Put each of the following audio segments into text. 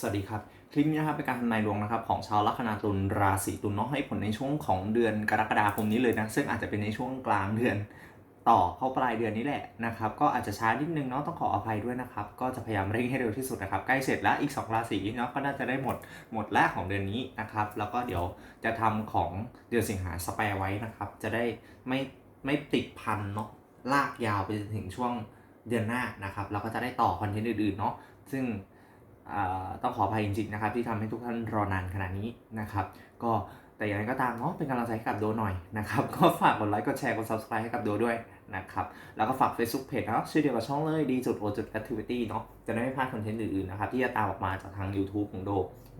สวัสดีครับ คลิปนี้นะครับเป็นการทำนายดวงนะครับของชาวลัคนาตุลราศีตุลเนาะให้ผลในช่วงของเดือนกรกฎาคมนี้เลยนะซึ่งอาจจะเป็นในช่วงกลางเดือนต่อเข้าปลายเดือนนี้แหละนะครับก็อาจจะช้านิดนึงเนาะต้องขออภัยด้วยนะครับก็จะพยายามเร่งให้เร็วที่สุดนะครับใกล้เสร็จแล้วอีก 2 ราศีเนาะก็น่าจะได้หมดหมดแรกของเดือนนี้นะครับแล้วก็เดี๋ยวจะทำของเดือนสิงหาสแปร์ไว้นะครับจะได้ไม่ไม่ติดพันเนาะลากยาวไปจนถึงช่วงเดือนหน้านะครับแล้วก็จะได้ต่อคอนเทนต์อื่นๆเนาะซึ่ง ต้องขออภัยจริงๆนะครับที่ทำให้ทุกท่านรอนานขนาดนี้นะครับ ก็แต่อย่างไรก็ตามเนาะเป็นกำลังใจให้กับโดหน่อยนะครับ ก็ฝากกดไลค์กดแชร์กด subscribe ให้กับโดด้วยนะครับ แล้วก็ฝาก Facebook Page เนาะชื่อเดียวกับช่องเลยดีจุดโอจุด activity เนาะจะได้ไม่พลาดคอนเทนต์อื่นๆนะครับที่จะตามออกมาจากทาง YouTube ของโด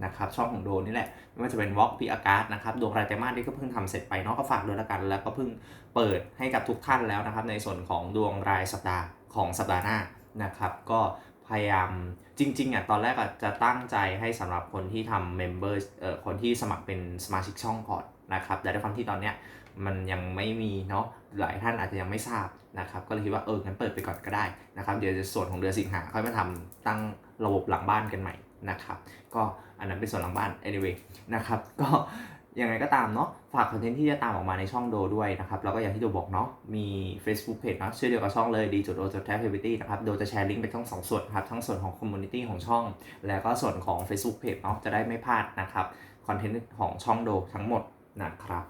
นะครับช่องของโดนี่แหละ ไม่ว่าจะเป็นวอล์กพีอากาศนะครับดวงรายไตรมาสที่ก็เพิ่งทำเสร็จไปเนาะก็ฝากด้วยละกันแล้วก็เพิ่งเปิดให้กับทุกท่านแล้วนะครับในส่วนของดวงรายสัปดาห์ของสัปดาห์หน้านะครับก็ พยายามจริงๆอะตอนแรกอะจะตั้งใจให้สำหรับคนที่ทำเมมเบอร์เอ่อคนที่สมัครเป็นสมาชิกช่องก่อนนะครับ แต่ด้วยความที่ตอนเนี้ยมันยังไม่มีเนาะหลายท่านอาจจะยังไม่ทราบนะครับ ก็เลยคิดว่าเอองั้นเปิดไปก่อนก็ได้นะครับ เดี๋ยวจะส่วนของเดือนสิงหาค่อยมาทำตั้งระบบหลังบ้านกันใหม่นะครับ ก็อันนั้นเป็นส่วนหลังบ้าน anyway นะครับ ก็ ยังไงก็ตามเนาะฝากคอนเทนต์ที่จะตามออกมาในช่องโดด้วยนะครับแล้วก็อย่างที่โดบอกเนาะมี Facebook Page เนะชื่อเดียวกับช่องเลยดีจุดโอจุดแท a ิตี้นะครับโดจะแชร์ลิงก์ไปทั้งสองส่วนครับทั้งส่วนของคอมมูนิตี้ของช่อง แล้วก็ส่วนของ Facebook Page เนาะจะได้ไม่พลาดนะครับคอนเทนต์ของช่องโดทั้งหมดนะครับ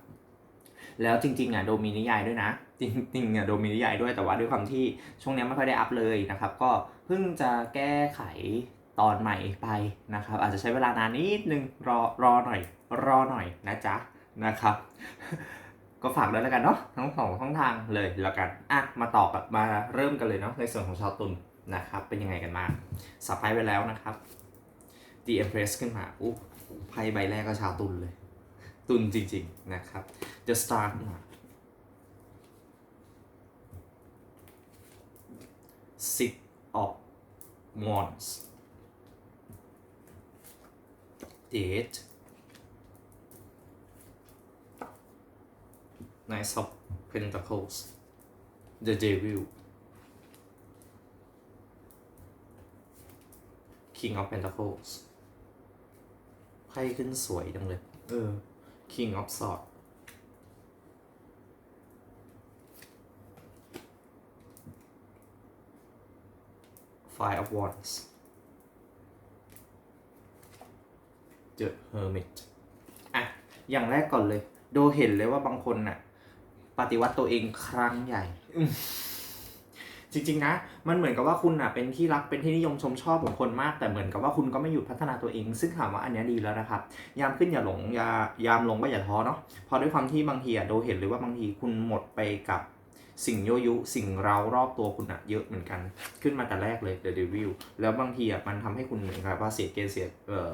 แล้วจริงๆอะโดมีนิยายด้วยนะ จริงๆอะโดมีนิยายด้วยแต่ว่าด้วยความที่ช่วงนี้ไม่ค่อยได้อัพเลยนะครับ ก็เพิ่งจะแก้ไข ตอนใหม่ไปนะครับ อาจจะใช้เวลานานนิดนึงรอรอหน่อย รอหน่อยนะจ๊ะนะครับ ก็ฝากด้วยแล้วกันเนาะทั้งสองช่องทางเลยแล้วกันอะมาต่อกับมาเริ่มกันเลยเนาะในส่วนของชาวตุลนะครับ เป็นยังไงกันบ้างสับไพ่ไปแล้วนะครับ The Empress ขึ้นมาอู้ไพ่ใบแรกก็ชาวตุลเลย ตุลจริง ๆ นะครับ The Star ขึ้นมา Six of Wands The Eight Knight of Pentacles The Devil King of Pentacles ไพ่ขึ้นสวยจังเลย เออ King of Swords Five of Wands The Hermit อะ อย่างแรกก่อนเลย โดเห็นเลยว่าบางคนน่ะ ปฏิวัติตัวเองครั้งใหญ่อืมจริงๆนะ มันเหมือนกับว่าคุณน่ะเป็นที่รักเป็นที่นิยมชมชอบของคนมาก แต่เหมือนกับว่าคุณก็ไม่หยุดพัฒนาตัวเอง ซึ่งถามว่าอันเนี้ยดีแล้วนะครับ ยามขึ้นอย่าหลงยายามลงก็อย่าท้อเนาะเพอด้วยความที่บางทีอะโดเห็นเลยว่าบางทีคุณหมดไปกับสิ่งโยยุ สิ่งเรารอบตัวคุณอะเยอะเหมือนกัน ขึ้นมาแต่แรกเลย The Devil แล้วบางทีอะมันทำให้คุณเหมือนกับว่าเสียเกณฑ์เสียเอ่อ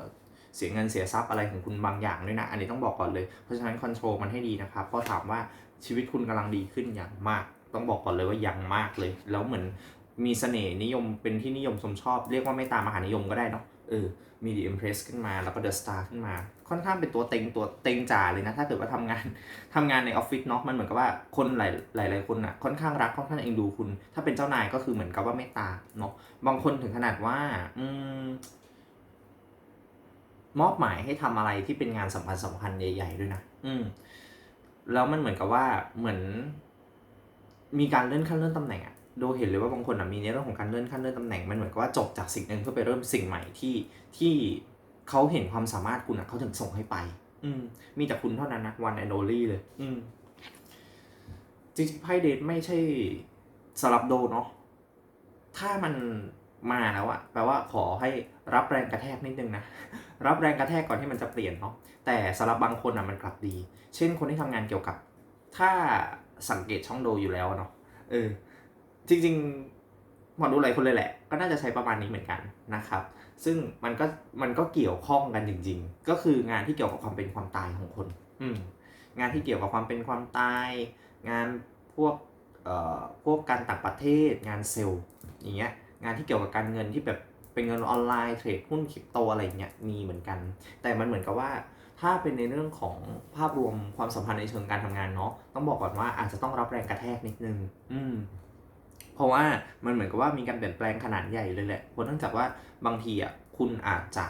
เสียเงินเสียทรัพย์อะไรของคุณบางอย่างด้วยนะ อันนี้ต้องบอกก่อนเลย เพราะฉะนั้นคอนโทรลมันให้ดีนะครับเพราะถามว่าชีวิตคุณกำลังดีขึ้นอย่างมาก ต้องบอกก่อนเลยว่าอย่างมากเลย แล้วเหมือนมีเสน่ห์นิยมเป็นที่นิยมชมชอบ เรียกว่าไม่ตามมหานิยมก็ได้เนาะเออมี The Empress ขึ้นมาแล้วก็ The Star ขึ้นมา ค่อนข้างเป็นตัวเต็งตัวเต็งจ๋าเลยนะ ถ้าเกิดว่าทำงานทำงานในออฟฟิศเนาะมันเหมือนกับว่าคนหลายหลายหลายคนอะค่อนข้างรักค่อนข้างเอ็นดูคุณ ถ้าเป็นเจ้านายก็คือเหมือนกับว่าเมตตาเนาะบางคนถึงขนาดว่า อืม มอบหมายให้ทำอะไรที่เป็นงานสำคัญสำคัญใหญ่ ๆ ด้วยนะอืม แล้วมันเหมือนกับว่าเหมือน มีการเลื่อนขั้นเลื่อนตำแหน่งอะโดเห็นเลยว่าบางคนอะมีในเรื่องของการเลื่อนขั้นเลื่อนตำแหน่งมันเหมือนกับว่าจบจากสิ่งหนึ่งเพื่อไปเริ่มสิ่งใหม่ที่ที่เขาเห็นความสามารถคุณอะเขาถึงส่งให้ไป อืม มีแต่คุณเท่านั้นนะวันแอนโอลี่เลย อืมจริงๆไพ่เดทไม่ใช่สำหรับโดเนาะถ้ามัน มาแล้วอะแปลว่าขอให้รับแรงกระแทกนิดนึงนะ รับแรงกระแทกก่อนที่มันจะเปลี่ยนเนาะแต่สำหรับบางคนอะมันกลับดี เช่นคนที่ทำงานเกี่ยวกับ ถ้าสังเกตช่องโดอยู่แล้วเนาะเออจริงๆหมอดูหลายคนเลยแหละ ก็น่าจะใช้ประมาณนี้เหมือนกันนะครับ ซึ่งมันก็มันก็เกี่ยวข้องกันจริง ๆ ก็คืองานที่เกี่ยวกับความเป็นความตายของคน อืมงานที่เกี่ยวกับความเป็นความตาย งานพวกเอ่อพวกการต่างประเทศงานเซลล์อย่างเงี้ย งานที่เกี่ยวกับการเงินที่แบบเป็นเงินออนไลน์เทรดหุ้นคริปโตอะไรอย่างเงี้ยมีเหมือนกัน แต่มันเหมือนกับว่าถ้าเป็นในเรื่องของภาพรวมความสัมพันธ์ในเชิงการทำงานเนาะต้องบอกก่อนว่าอาจจะต้องรับแรงกระแทกนิดนึง อืมเพราะว่ามันเหมือนกับว่ามีการเปลี่ยนแปลงขนาดใหญ่เลยแหละเพราะเนื่องจากว่าบางทีอะคุณอาจจะ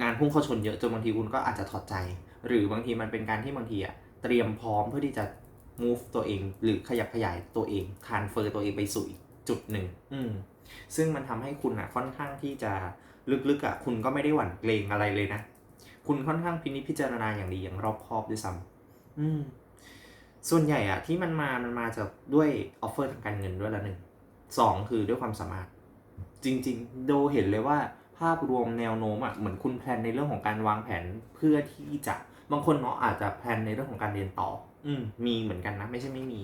งานพุ่งเข้าชนเยอะจนบางทีคุณก็อาจจะถอดใจ หรือบางทีมันเป็นการที่บางทีอะเตรียมพร้อมเพื่อที่จะ move ตัวเอง หรือขยับขยายตัวเอง transfer ตัวเองไปสู่อีก จุดหนึ่ง อืม ซึ่งมันทำให้คุณอะค่อนข้างที่จะลึกๆอะคุณก็ไม่ได้หวั่นเกรงอะไรเลยนะ คุณค่อนข้างพินิจพิจารณาอย่างดีอย่างรอบคอบด้วยซ้ำอืม ส่วนใหญ่อะที่มันมา มันมาจากด้วยออฟเฟอร์ทางการเงินด้วยละหนึ่ง สองคือด้วยความสามารถ จริง ๆ โดเห็นเลยว่าภาพรวมแนวโน้มอะเหมือนคุณแพลนในเรื่องของการวางแผนเพื่อที่จะบางคนเนาะอาจจะแพลนในเรื่องของการเรียนต่อ อืมมีเหมือนกันนะ ไม่ใช่ไม่มี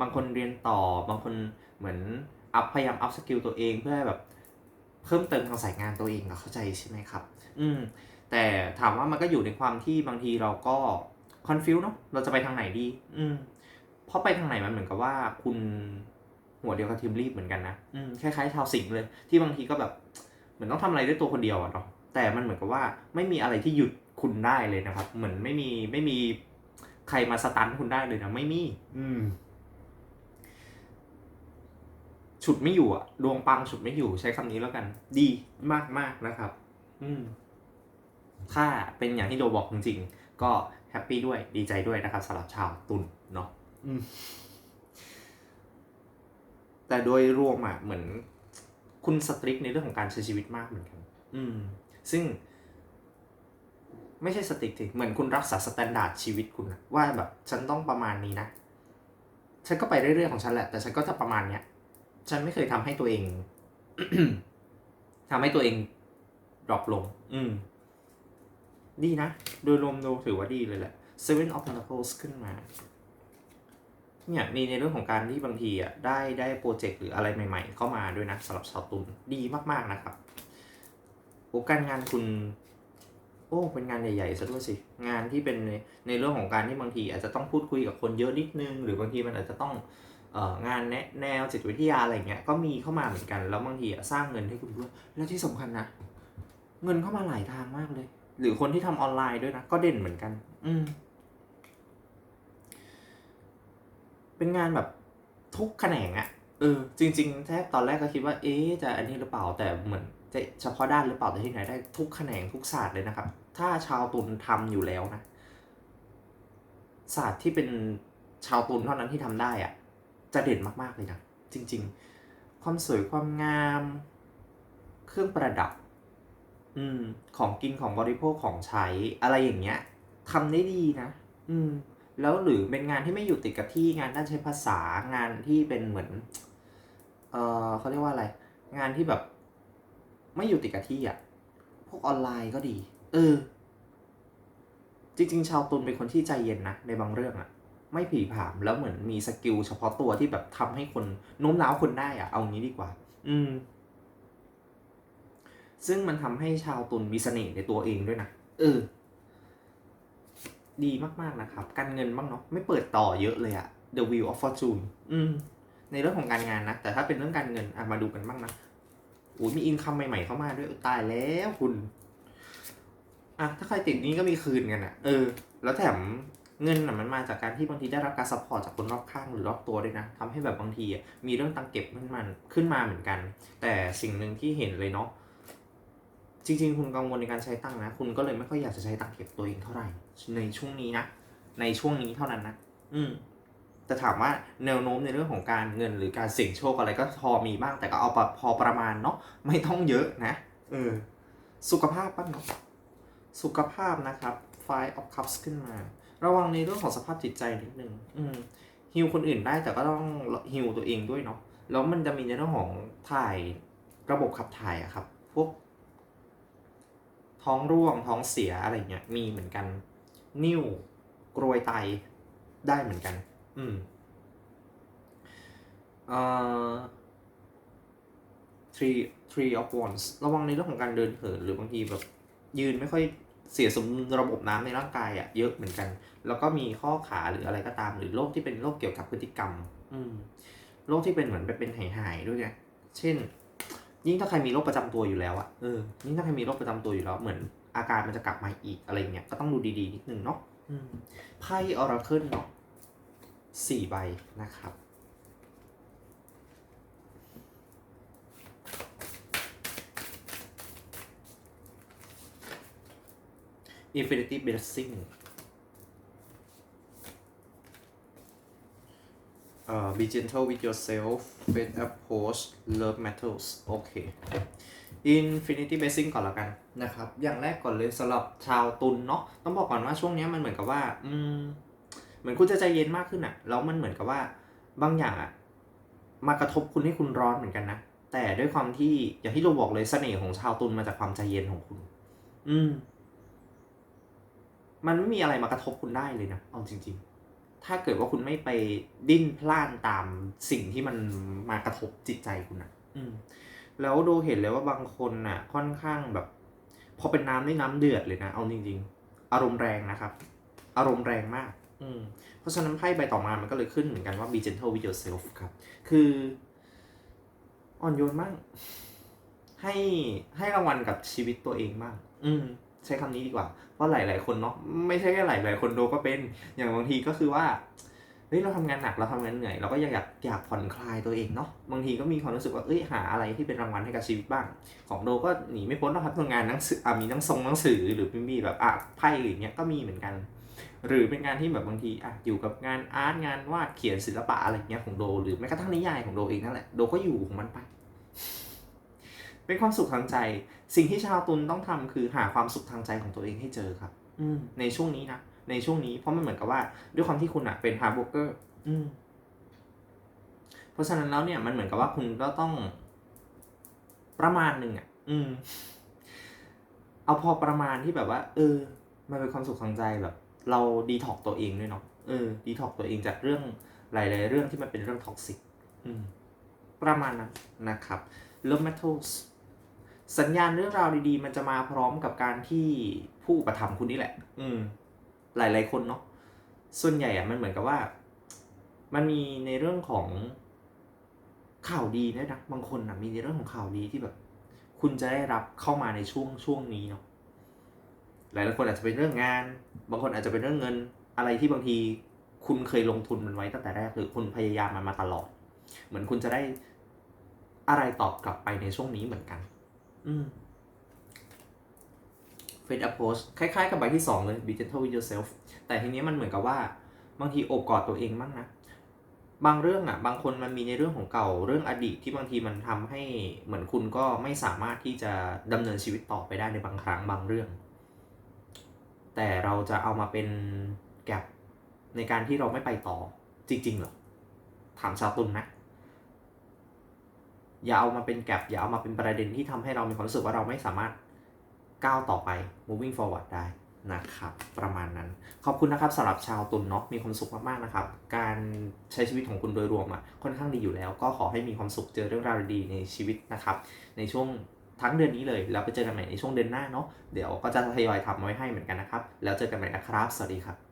บางคนเรียนต่อบางคนเหมือน อัพพยายามอัพสกิลตัวเองเพื่อแบบเพิ่มเติมทางสายงานตัวเองอะเข้าใจใช่ไหมครับ อืมแต่ถามว่ามันก็อยู่ในความที่บางทีเราก็คอนฟิวเนาะเราจะไปทางไหนดี อืมเพราะไปทางไหนมันเหมือนกับว่าคุณหัวเดียวกับทีมรีบเหมือนกันนะอืมคล้ายๆชาวสิงห์เลย ที่บางทีก็แบบเหมือนต้องทำอะไรด้วยตัวคนเดียวอะเนาะแต่มันเหมือนกับว่าไม่มีอะไรที่หยุดคุณได้เลยนะครับ เหมือนไม่มีไม่มีใครมาสตันคุณได้เลยนะไม่มี อืม ฉุดไม่อยู่อะดวงปังฉุดไม่อยู่ใช้คำนี้แล้วกัน ดีมากมากนะครับ อืมถ้าเป็นอย่างที่โดบอกจริง ๆ ก็แฮปปี้ด้วยดีใจด้วยนะครับสำหรับชาวตุลเนาะแต่โดยรวมอะเหมือน คุณสตริกในเรื่องของการใช้ชีวิตมากเหมือนกันอืม ซึ่ง ไม่ใช่สติกสิเหมือนคุณรักษาสแตนดาร์ดชีวิตคุณว่าแบบ ฉันต้องประมาณนี้นะฉันก็ไปเรื่อยๆของฉันแหละแต่ฉันก็จะประมาณเนี้ย ฉันไม่เคยทำให้ตัวเองทำให้ตัวเองดรอปลง อืม ดีนะ โดยรวมดูถือว่าดีเลยแหละ Seven of Pentacles ขึ้นมา เนี่ย มีในเรื่องของการที่บางทีอะ ได้ได้โปรเจกต์หรืออะไรใหม่ ๆ เข้ามาด้วยนะสำหรับชาวตุลดีมากๆนะครับโอ้การงานคุณ โอ้เป็นงานใหญ่ๆซะด้วยสิ งานที่เป็นในในเรื่องของการที่บางที อาจจะต้องพูดคุยกับคนเยอะนิดนึง หรือบางทีมันอาจจะต้องเอ่อ งานแนแนวจิตวิทยาอะไรเงี้ยก็มีเข้ามาเหมือนกัน แล้วบางทีสร้างเงินให้คุณด้วยและที่สำคัญนะเงินเข้ามาหลายทางมากเลย หรือคนที่ทำออนไลน์ด้วยนะก็เด่นเหมือนกัน อืมเป็นงานแบบทุกแขนงอะเออจริงๆแทบตอนแรกก็คิดว่า เอ๊จะอันนี้หรือเปล่าแต่เหมือนจะเฉพาะด้านหรือเปล่าแต่ที่ไหนได้ทุกแขนงทุกศาสตร์เลยนะครับ ถ้าชาวตุลทำอยู่แล้วนะศาสตร์ที่เป็นชาวตุลเท่านั้นที่ทำได้อะ จะเด่นมากๆเลยนะจริง ๆ ความสวยความงาม เครื่องประดับ อืม ของกินของบริโภคของใช้ อะไรอย่างเงี้ยทำได้ดีนะ อืม แล้วหรือเป็นงานที่ไม่อยู่ติดกับที่งานด้านใช้ภาษางานที่เป็นเหมือน เออเขาเรียกว่าอะไร งานที่แบบ ไม่อยู่ติดกับที่อะ พวกออนไลน์ก็ดี เออ จริง ๆ ชาวตุลเป็นคนที่ใจเย็นนะในบางเรื่องอะ ไม่ผีผามแล้วเหมือนมีสกิลเฉพาะตัวที่แบบทำให้คนโน้มน้าวคนได้อะเอางี้ดีกว่า อืม ซึ่งมันทำให้ชาวตุลมีเสน่ห์ในตัวเองด้วยนะเออ ดีมากๆนะครับ การเงินบ้างเนาะไม่เปิดต่อเยอะเลยอะ The Wheel of Fortune อืม ในเรื่องของการงานนะ แต่ถ้าเป็นเรื่องการเงินอะมาดูกันบ้างนะโอ้ยมีอินคัมใหม่ๆเข้ามาด้วยตายแล้วคุณอะถ้าใครติดนี้ก็มีคืนกันอะเออ แล้วแถม เงินอะมันมาจากการที่บางทีได้รับการซัพพอร์ตจากคนรอบข้างหรือรอบตัวด้วยนะทำให้แบบบางทีมีเรื่องตังเก็บขึ้นมาขึ้นมาเหมือนกัน แต่สิ่งหนึ่งที่เห็นเลยเนาะจริงๆ คุณกังวลในการใช้ตังนะ คุณก็เลยไม่ค่อยอยากจะใช้ตังเก็บตัวเองเท่าไหร่ ในช่วงนี้นะ ในช่วงนี้เท่านั้นนะ อืมแต่ถามว่าแนวโน้มในเรื่องของการเงินหรือการเสี่ยงโชคอะไรก็พอมีบ้างแต่ก็เอาพอประมาณเนาะไม่ต้องเยอะนะเออสุขภาพบ้างเนาะสุขภาพนะครับ Five of Cups ขึ้นมา ระวังในเรื่องของสภาพจิตใจนิดนึงอืมฮิวคนอื่นได้แต่ก็ต้องฮิวตัวเองด้วยเนาะแล้วมันจะมีในเรื่องของถ่ายระบบขับถ่ายอะครับ พวก ท้องร่วงท้องเสียอะไรเงี้ยมีเหมือนกัน นิ่วกรวยไตได้เหมือนกัน อืมเอ่อ three three of wands ระวังในเรื่องของการเดินเหินหรือบางทีแบบยืนไม่ค่อย เสียสมระบบน้ำในร่างกายอะเยอะเหมือนกัน แล้วก็มีข้อขาหรืออะไรก็ตาม หรือโรคที่เป็นโรคเกี่ยวกับพฤติกรรม อืมโรคที่เป็นเหมือนเป็นหายๆด้วยไงเช่น ยิ่งถ้าใครมีโรคประจำตัวอยู่แล้วอะเออยิ่งถ้าใครมีโรคประจำตัวอยู่แล้วเหมือนอาการมันจะกลับมาอีกอะไรเงี้ยก็ต้องดูดีๆนิดนึงเนาะไพ่ออราเคิลเนาะสี่ใบนะครับ Infinity Blessing เอ่อ be gentle with yourself faith approach love matters โอเค Infinity Blessing ก่อนละกันนะครับ อย่างแรกก่อนเลยสำหรับชาวตุลเนาะต้องบอกก่อนว่าช่วงนี้มันเหมือนกับว่า อืมเหมือนคุณจะใจเย็นมากขึ้นอะแล้วมันเหมือนกับว่าบางอย่างอะมากระทบคุณให้คุณร้อนเหมือนกันนะแต่ด้วยความที่อย่างที่เราบอกเลยเสน่ห์ของชาวตุลมาจากความใจเย็นของคุณ อืม มันไม่มีอะไรมากระทบคุณได้เลยนะเอาจริง ๆ ถ้าเกิดว่าคุณไม่ไปดิ้นพล่านตามสิ่งที่มันมากระทบจิตใจคุณนะอืม แล้วดูเห็นเลยว่าบางคนน่ะ ค่อนข้างแบบ พอเป็นน้ำได้น้ำเดือดเลยนะเอาจริง ๆ อารมณ์แรงนะครับ อารมณ์แรงมาก อืม เพราะฉะนั้นไพ่ใบต่อมามันก็เลยขึ้นเหมือนกันว่า be gentle with yourself ครับ คืออ่อนโยนมากให้ให้รางวัลกับชีวิตตัวเองบ้างอืม ใช้คำนี้ดีกว่าเพราะหลาย ๆ คนเนาะไม่ใช่แค่หลาย ๆ คนโดก็เป็นอย่างบางทีก็คือว่าเฮ้ยเราทำงานหนักเราทำงานเหนื่อยเราก็อยากอยากอยากผ่อนคลายตัวเองเนาะบางทีก็มีความรู้สึกว่าเอ้ยหาอะไรที่เป็นรางวัลให้กับชีวิตบ้าง ของโดก็หนีไม่พ้นนะครับทำงานหนังสืออะมีหนังทรงหนังสือหรือมีแบบอะไพ่อย่างเงี้ยก็มีเหมือนกัน หรือเป็นงานที่แบบบางทีอะอยู่กับงานอาร์ตงานวาดเขียนศิลปะอะไรเงี้ยของโด หรือแม้กระทั่งนิยายของโดเองนั่นแหละโดก็อยู่ของมันไป เป็นความสุขทางใจ สิ่งที่ชาวตุลต้องทำคือหาความสุขทางใจของตัวเองให้เจอครับ อืมในช่วงนี้นะในช่วงนี้เพราะมันเหมือนกับว่า ด้วยความที่คุณอะเป็นฮาร์ดเวิร์กเกอร์อืมเพราะฉะนั้นแล้วเนี่ยมันเหมือนกับว่าคุณก็ต้อง ประมาณหนึ่งอะอืม เอาพอประมาณที่แบบว่า เออ มันเป็นความสุขทางใจแบบ เราดีท็อกตัวเองด้วยเนาะเออดีท็อกตัวเองจากเรื่องหลาย ๆ เรื่องที่มันเป็นเรื่องท็อกซิกอืมประมาณนั้นนะครับ Love Matters สัญญาณเรื่องราวดีๆ มันจะมาพร้อมกับการที่ผู้อุปถัมภ์คุณนี่แหละ อืม หลายๆคนเนาะส่วนใหญ่อะมันเหมือนกับว่า มันมีในเรื่องของข่าวดีด้วยนะบางคนอะมีในเรื่องของข่าวดีที่แบบ คุณจะได้รับเข้ามาในช่วงช่วงนี้เนาะหลายๆคนอาจจะเป็นเรื่องงาน บางคนอาจจะเป็นเรื่องเงิน อะไรที่บางทีคุณเคยลงทุนมันไว้ตั้งแต่แรกหรือคุณพยายามมันมาตลอด เหมือนคุณจะได้อะไรตอบกลับไปในช่วงนี้เหมือนกัน อืม Faith approach คล้ายๆกับใบที่สองเลย be gentle with yourself แต่ทีนี้มันเหมือนกับว่า บางทีโอบกอดตัวเองบ้างนะ บางเรื่องอะ บางคนมันมีในเรื่องของเก่าเรื่องอดีตที่บางทีมันทำให้เหมือนคุณก็ไม่สามารถที่จะดำเนินชีวิตต่อไปได้ในบางครั้งบางเรื่อง แต่เราจะเอามาเป็นแกลบในการที่เราไม่ไปต่อจริงๆเหรอถามชาวตุลนะ อย่าเอามาเป็นแกลบอย่าเอามาเป็นประเด็นที่ทำให้เรามีความรู้สึกว่าเราไม่สามารถก้าวต่อไป moving forward ได้นะครับ ประมาณนั้น ขอบคุณนะครับสำหรับชาวตุลเนาะมีความสุขมากๆนะครับ การใช้ชีวิตของคุณโดยรวมอะค่อนข้างดีอยู่แล้ว ก็ขอให้มีความสุขเจอเรื่องราวดีในชีวิตนะครับ ในช่วงทั้งเดือนนี้เลยแล้วไปเจอกันใหม่ในช่วงเดือนหน้าเนาะเดี๋ยวก็จะทยอยทำไว้ให้เหมือนกันนะครับ แล้วเจอกันใหม่นะครับ สวัสดีครับ